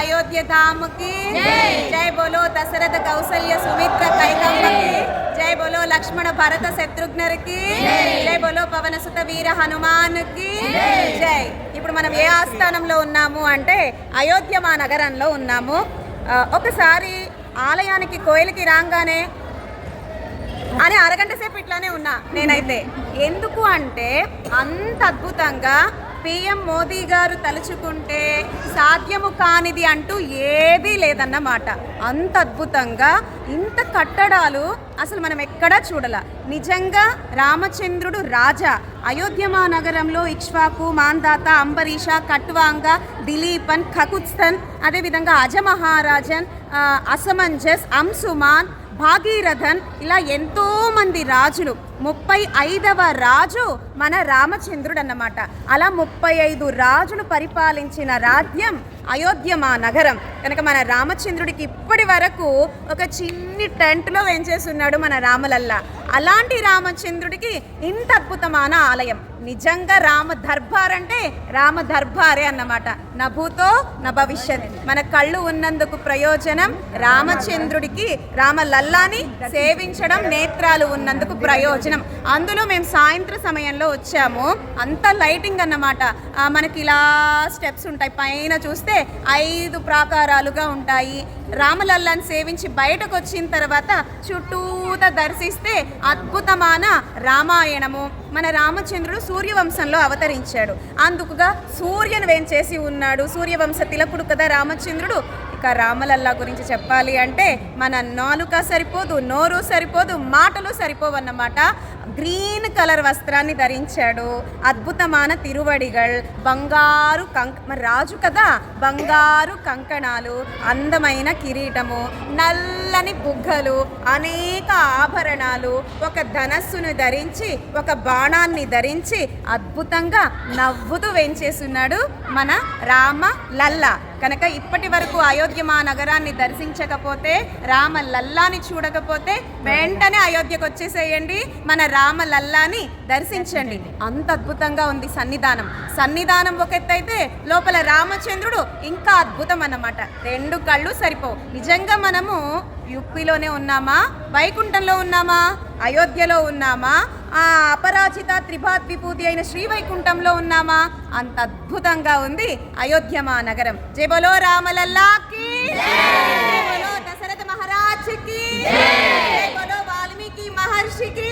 అయోధ్య ధామ్కి. జై. బోలో దశరథ కౌసల్య సుమిత్ర కైకమ్మకి జై. బోలో లక్ష్మణ భరత శత్రుఘ్నరికి. జై. బోలో పవన సుత వీర హనుమాన్కి. జై. ఇప్పుడు మనం ఏ ఆస్థానంలో ఉన్నాము అంటే అయోధ్య మా నగరంలో ఉన్నాము ఒకసారి ఆలయానికి కోయిలకి రాగానే అని అరగంట సేపు ఇట్లానే ఉన్నా నేనైతే. ఎందుకు అంటే అంత అద్భుతంగా పిఎం మోదీ గారు తలుచుకుంటే సాధ్యము కానిది అంటూ ఏదీ లేదన్నమాట. అంత అద్భుతంగా ఇంత కట్టడాలు అసలు మనం ఎక్కడా చూడాల. నిజంగా రామచంద్రుడు రాజా అయోధ్యమా నగరంలో ఇక్ష్వాకు మాందాత అంబరీష కట్వాంగ దిలీపన్ ఖకుత్సన్ అదేవిధంగా అజమహారాజన్ అసమంజస్ అంశుమాన్ భాగీరథన్ ఇలా ఎంతోమంది రాజులు ముప్పై ఐదవ రాజు మన రామచంద్రుడు అన్నమాట అలా ముప్పై ఐదు రాజులు పరిపాలించిన రాజ్యం అయోధ్య మా నగరం కనుక మన రామచంద్రుడికి ఇప్పటి వరకు ఒక చిన్ని టెంట్లో వెంచేస్తున్నాడు మన రామలల్లా? అలాంటి రామచంద్రుడికి ఇంత అద్భుతమైన ఆలయం. నిజంగా రామ దర్బార్ అంటే రామ దర్బారే అన్నమాట. నభూతో నభవిష్యత్ భవిష్యత్. మన కళ్ళు ఉన్నందుకు ప్రయోజనం రామచంద్రుడికి రామలల్లాని సేవించడం నేత్రాలు ఉన్నందుకు ప్రయోజనం. అందులో మేము సాయంత్ర సమయంలో వచ్చాము. అంత లైటింగ్ అన్నమాట. మనకి ఇలా స్టెప్స్ ఉంటాయి. పైన చూస్తే ఐదు ప్రాకారాలుగా ఉంటాయి. రామలల్లాని సేవించి బయటకు వచ్చిన తర్వాత చుట్టూత దర్శిస్తే అద్భుతమైన రామాయణము. మన రామచంద్రుడు సూర్యవంశంలో అవతరించాడు. అందుకుగా సూర్యను వేంచేసి ఉన్నాడు. సూర్యవంశ తిలకుడు కదా రామచంద్రుడు. ఒక్క రామలల్లా గురించి చెప్పాలి అంటే మన నాలుక సరిపోదు నోరు సరిపోదు మాటలు సరిపోవన్నమాట. గ్రీన్ కలర్ వస్త్రాన్ని ధరించాడు. అద్భుతమైన తిరువడిగల్ బంగారు కంక రాజు కదా? బంగారు కంకణాలు అందమైన కిరీటము నల్లని బుగ్గలు అనేక ఆభరణాలు ఒక ధనస్సును ధరించి ఒక బాణాన్ని ధరించి అద్భుతంగా నవ్వుతూ వేంచేస్తున్నాడు మన రామ లల్లా కనుక ఇప్పటి వరకు అయోధ్య మా నగరాన్ని దర్శించకపోతే రామ లల్లాని చూడకపోతే వెంటనే అయోధ్యకు వచ్చేసేయండి. మన రామ లల్లాని దర్శించండి. అంత అద్భుతంగా ఉంది సన్నిధానం. సన్నిధానం ఒక ఎత్తైతే లోపల రామచంద్రుడు ఇంకా అద్భుతం అన్నమాట. రెండు కళ్ళు సరిపోవు. నిజంగా మనము యూపీలోనే ఉన్నామా? వైకుంఠంలో ఉన్నామా? అయోధ్యలో ఉన్నామా? ఆ అపరాజిత త్రిభాత్ విభూతి అయిన శ్రీవైకుంఠంలో ఉన్నామా? అంత అద్భుతంగా ఉంది అయోధ్య మా నగరం జై! రామలల్లాకి దశరథ మహారాజ్కి వాల్మీకి మహర్షికి